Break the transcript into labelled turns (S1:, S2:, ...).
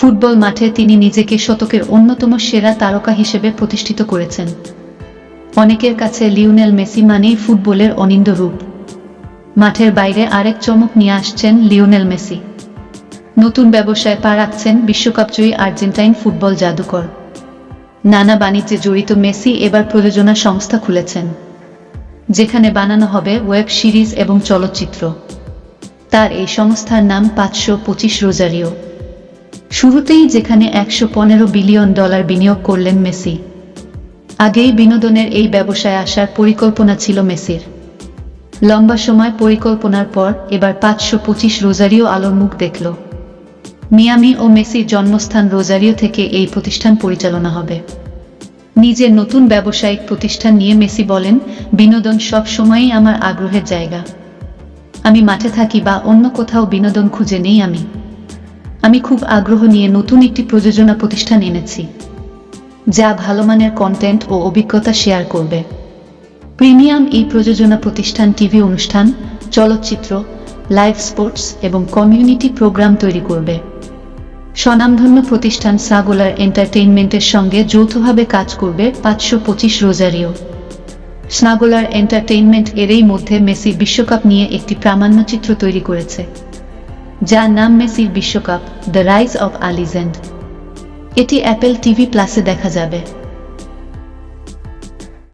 S1: Football মাঠে তিনি নিজেকে শতকের অন্যতম সেরা তারকা হিসেবে প্রতিষ্ঠিত করেছেন। অনেকের কাছে লিওনেল মেসি মানেই ফুটবলের অনিন্দ রূপ। মাঠের বাইরে আরেক চমক নিয়ে আসছেন লিওনেল মেসি। নতুন ব্যবসায় পা রাখছেন বিশ্বকাপজয়ী আর্জেন্টাইন ফুটবল জাদুকর। নানা বাণিজ্যে জড়িত মেসি এবার প্রযোজনা সংস্থা খুলেছেন, যেখানে বানানো হবে ওয়েব সিরিজ এবং চলচ্চিত্র। তার এই সংস্থার নাম পাঁচশো পঁচিশ রোজারিও। শুরুতেই যেখানে একশো পনেরো বিলিয়ন ডলার বিনিয়োগ করলেন মেসি। আগেই বিনোদনের এই ব্যবসায় আসার পরিকল্পনা ছিল মেসির। লম্বা সময় পরিকল্পনার পর এবার পাঁচশো পঁচিশ রোজারিও আলোর মুখ দেখল। মিয়ামি ও মেসির জন্মস্থান রোজারিও থেকে এই প্রতিষ্ঠান পরিচালনা হবে। নিজের নতুন ব্যবসায়িক প্রতিষ্ঠান নিয়ে মেসি বলেন, বিনোদন সব সময়ই আমার আগ্রহের জায়গা। আমি মাঠে থাকি বা অন্য কোথাও বিনোদন খুঁজে নেই আমি। আমি খুব আগ্রহ নিয়ে নতুন একটি প্রযোজনা প্রতিষ্ঠান এনেছি, যা ভালো মানের কন্টেন্ট ও অভিজ্ঞতা শেয়ার করবে। প্রিমিয়াম এই প্রযোজনা প্রতিষ্ঠান টিভি অনুষ্ঠান, চলচ্চিত্র লাইভ স্পোর্টস এবং কমিউনিটি প্রোগ্রাম তৈরি করবে। স্বনামধন্য প্রতিষ্ঠান সাগোলার এন্টারটেইনমেন্টের সঙ্গে যৌথভাবে কাজ করবে পাঁচশো পঁচিশ রোজারিও। স্নাগোলার এন্টারটেইনমেন্ট এরই মধ্যে মেসি বিশ্বকাপ নিয়ে একটি প্রামাণ্যচিত্র তৈরি করেছে। যার নাম মেসির বিশ্বকাপ দ্য রাইজ অব আলিজেন্ড এটি অ্যাপেল টিভি প্লাসে দেখা যাবে।